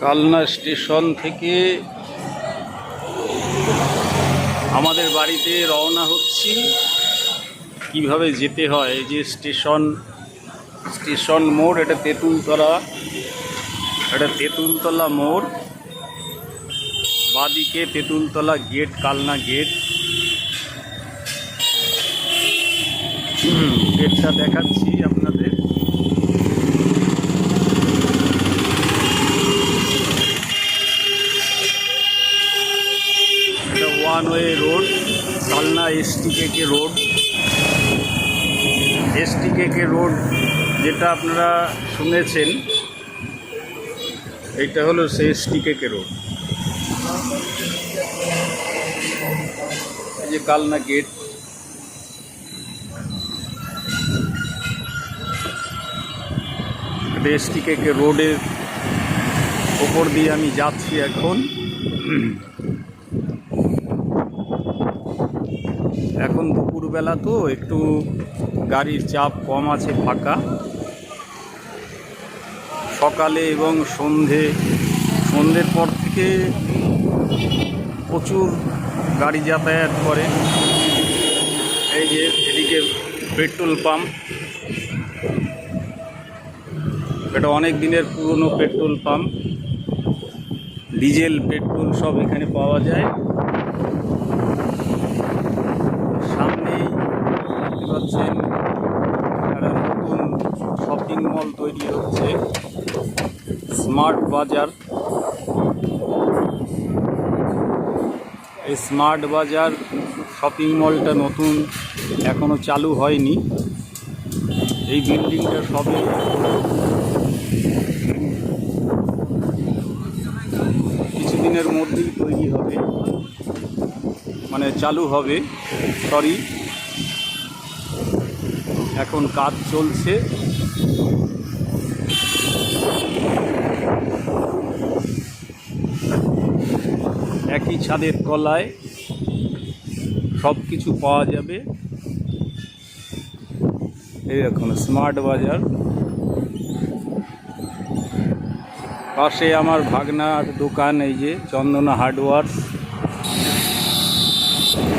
Kalna station থেকে আমাদের বাড়িতে রওনা হচ্ছি। কীভাবে যেতে হয়? যে স্টেশন স্টেশন মোড়, এটা তেঁতুলতলা। এটা তেঁতুলতলা মোড়। বাদিকে তেঁতুলতলা গেট, কালনা গেট। গেটটা দেখাচ্ছি আপনাদের। Kalna STK road STK road যেটা আপনারা শুনেছেন, এইটা হলো সে এসটিকে রোড। এই যে কালনা গেট। এসটিকে রোডের ওপর দিয়ে আমি যাচ্ছি এখন। এখন দুপুরবেলা তো একটু গাড়ির চাপ কম আছে, ফাঁকা। সকালে এবং সন্ধে, সন্ধ্যের পর থেকে প্রচুর গাড়ি যাতায়াত করে। এই যে এদিকে পেট্রোল পাম্প। এটা অনেক দিনের পুরনো পেট্রোল পাম্প। ডিজেল, পেট্রোল সব এখানে পাওয়া যায় সামনেই দেখতে পাচ্ছেন একটা নতুন মল তৈরি হচ্ছে স্মার্ট বাজার। এই স্মার্ট বাজার শপিং মলটা নতুন, এখনও চালু হয়নি। এই বিল্ডিংটা সবে কিছুদিনের মধ্যেই তৈরি হবে। মানে চালু হবে সরি এখন কাজ চলছে। একই ছাদের তলায় সব কিছু পাওয়া যাবে। এই স্মার্ট বাজার। পাশে আমার ভাগনার দোকান, এই যে চন্দনা হার্ডওয়ার্স।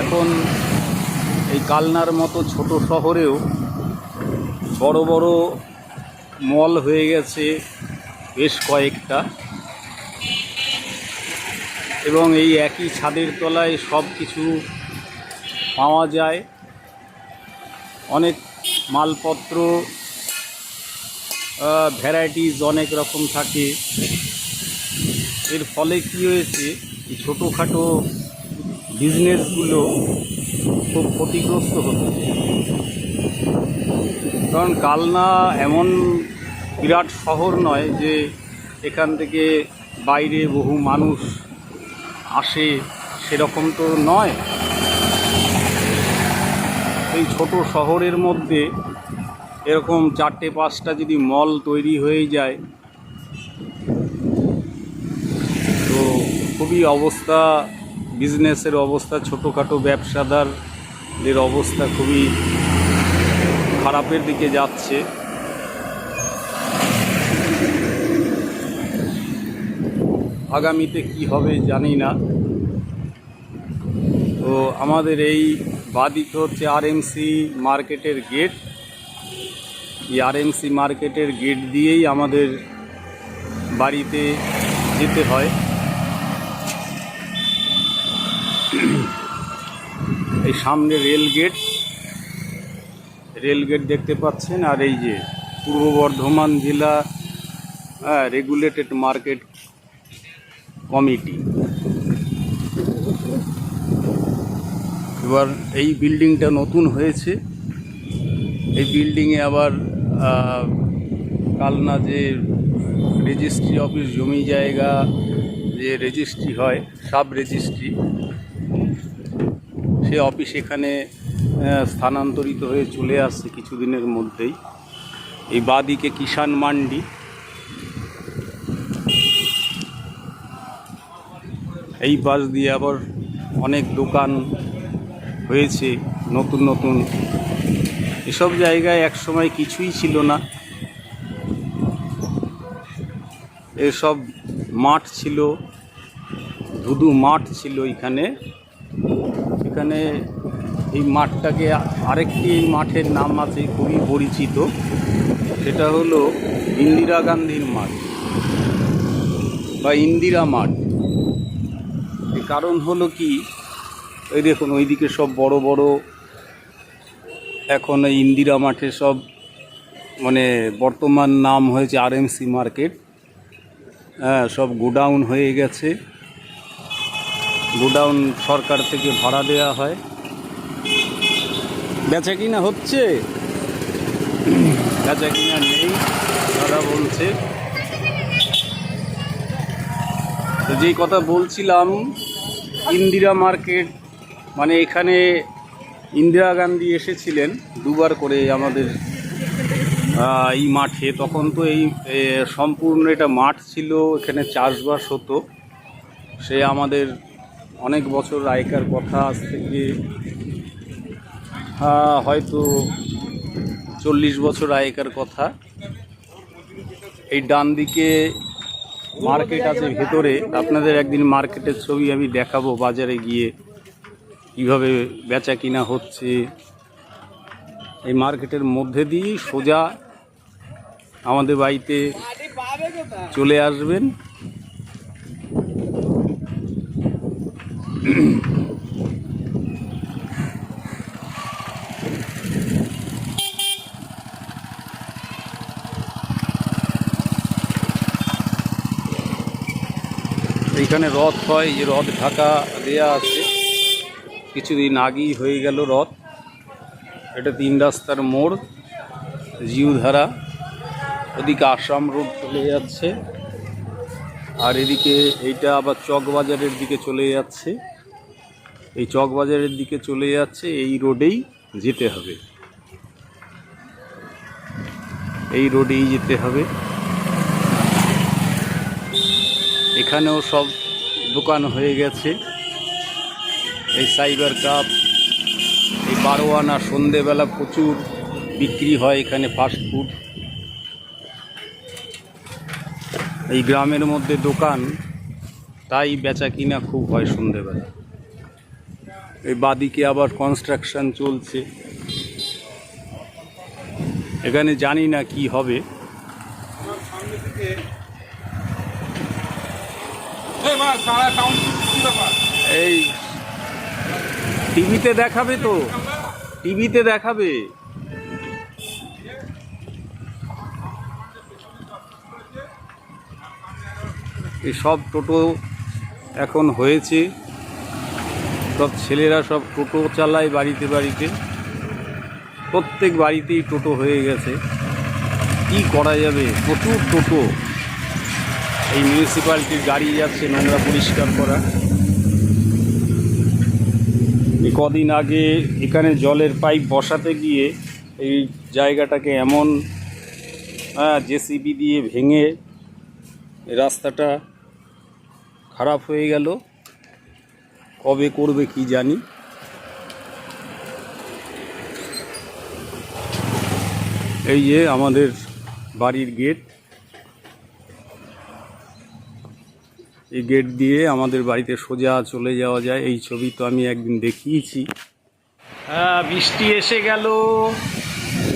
এখন এই কালনার মতো ছোট শহরেও বড় বড় মল হয়ে গেছে বেশ কয়েকটা। এবং এই একই ছাদের তলায় সব কিছু পাওয়া যায়। অনেক মালপত্র ভ্যারাইটিস অনেক রকম থাকে। এর ফলে কী হয়েছে, এই ছোটোখাটো বিজনেসগুলো খুব ক্ষতিগ্রস্ত হচ্ছে। কারণ কালনা এমন বিরাট শহর নয় যে এখান থেকে বাইরে বহু মানুষ আসে সেরকম তো নয়। এই ছোট শহরের মধ্যে এরকম চারটে পাঁচটা যদি মল তৈরি হয়ে যায়, তো খুবই অবস্থা বিজনেসের অবস্থা, ছোটোখাটো ব্যবসাদারদের অবস্থা খুবই খারাপের দিকে যাচ্ছে। আগামীতে কি হবে জানি না। তো আমাদের এই বাদিকে হচ্ছে আরএমসি মার্কেটের গেট এই আরএমসি মার্কেটের গেট দিয়েই আমাদের বাড়িতে যেতে হয়। এই সামনে রেল গেট রেল গেট দেখতে পাচ্ছেন, আর এই যে পূর্ব বর্ধমান জেলা রেগুলেটেড মার্কেট কমিটি। এবার এই বিল্ডিংটা নতুন হয়েছে। এই বিল্ডিংয়ে আবার কালনা যে রেজিস্ট্রি অফিস জমি জায়গা যে রেজিস্ট্রি হয়, সাব রেজিস্ট্রি, সে অফিস এখানে স্থানান্তরিত হয়ে চলে আসছে কিছুদিনের মধ্যেই। এই বাদিকে কিষাণ মান্ডি। এই পাশ দিয়ে আবার অনেক দোকান হয়েছে, নতুন নতুন। এসব জায়গায় এক সময় কিছুই ছিল না। এসব মাঠ ছিল, ধুধু মাঠ ছিল এখানে। এখানে এই মাঠটাকে আরেকটি এই মাঠের নাম আছে, খুবই পরিচিত। সেটা হলো ইন্দিরা গান্ধীর মাঠ বা ইন্দিরা মাঠ। কারণ হলো কি, এই দেখুন, ওইদিকে সব বড় বড় এখন ইন্দিরা মাঠে সব মানে বর্তমান নাম হয়েছে আরএমসি মার্কেট। হ্যাঁ সব গোডাউন হয়ে গেছে। গোডাউন সরকার থেকে ভাড়া দেওয়া হয়। বেচা কিনা হচ্ছে? বেচা কিনা নেই, দাদা বলছে। তো যেই কথা বলছিলাম ইন্দিরা মার্কেট মানে এখানে ইন্দিরা গান্ধী এসেছিলেন দুবার করে আমাদের এই মাঠে। তখন তো এই সম্পূর্ণ এটা মাঠ ছিল, এখানে চাষবাস হতো। সে আমাদের অনেক বছর আগেকার কথা, আজ থেকে হয়তো চল্লিশ বছর আগেকার কথা। এই ডান দিকে মার্কেট আছে ভেতরে, আপনাদের একদিন মার্কেটের ছবি আমি দেখাবো বাজারে গিয়ে, কীভাবে বেচা কিনা হচ্ছে। এই মার্কেটের মধ্যে দিয়েই সোজা আমাদের বাড়িতে চলে আসবেন। এইখানে রথ হয় যে রথ ঢাকা দেয়া আছে। কিছুদিন আগেই হয়ে গেল রথ। এটা তিন রাস্তার মোড়, জিউধারা। ওদিকে আসাম রোড চলে যাচ্ছে। আর এদিকে এইটা আবার চকবাজারের দিকে চলে যাচ্ছে। এই চকবাজারের দিকে চলে যাচ্ছে, এই রোডেই যেতে হবে। এই রোডেই যেতে হবে। এখানেও সব দোকান হয়ে গেছে। এই সাইবার কাপ এই বারো আনা সন্ধেবেলা প্রচুর বিক্রি হয় এখানে ফাস্ট ফুড এই গ্রামের মধ্যে দোকান, তাই বেচা কিনা খুব হয় সন্ধেবেলা। এই বাদিকে আবার কনস্ট্রাকশন চলছে। এখানে জানি না কি হবে। এই টিভিতে দেখাবে তো। টিভিতে দেখাবে। এই সব টোটো এখন হয়েছে। সব ছেলেরা সব টোটো চালায় বাড়িতে বাড়িতে। প্রত্যেক বাড়িতেই টোটো হয়ে গেছে। কি করা যাবে? প্রচুর টোটো। এই মিউনিসিপ্যালিটির গাড়ি যাচ্ছে, নোংরা পরিষ্কার করা। কদিন আগে এখানে জলের পাইপ বসাতে গিয়ে এই জায়গাটাকে এমন জেসিবি দিয়ে ভেঙে রাস্তাটা খারাপ হয়ে গেল। কবে করবে কি জানি। এই যে আমাদের বাড়ির গেট এই গেট দিয়ে আমাদের বাড়িতে সোজা চলে যাওয়া যায়। এই ছবি তো আমি একদিন দেখিয়েছি। হ্যাঁ বৃষ্টি এসে গেল।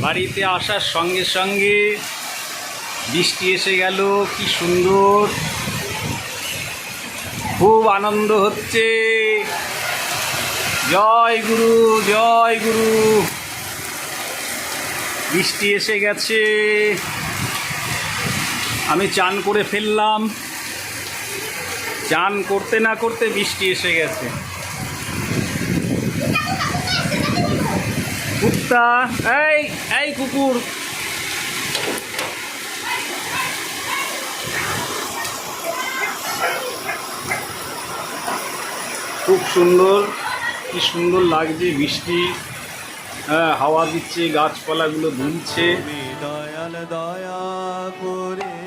বাড়িতে আসার সঙ্গে সঙ্গে বৃষ্টি এসে গেল। কি সুন্দর। খুব আনন্দ হচ্ছে। জয় গুরু জয় গুরু। বৃষ্টি এসে গেছে। আমি চান করে ফেললাম। চান করতে না করতে বৃষ্টি এসে গেছে। কুত্তা, এই এই কুকুর। খুব সুন্দর, কি সুন্দর লাগছে বৃষ্টি। হ্যাঁ হাওয়া দিচ্ছে, গাছপালাগুলো তুমি দয়াল, দয়া করে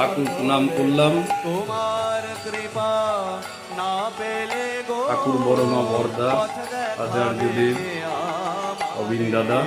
ঠাকুর প্রণাম করলাম। তোমার কৃপা না পেলে গো। ঠাকুর বড় মা বরদা আচার্য দেব অবিন দাদা।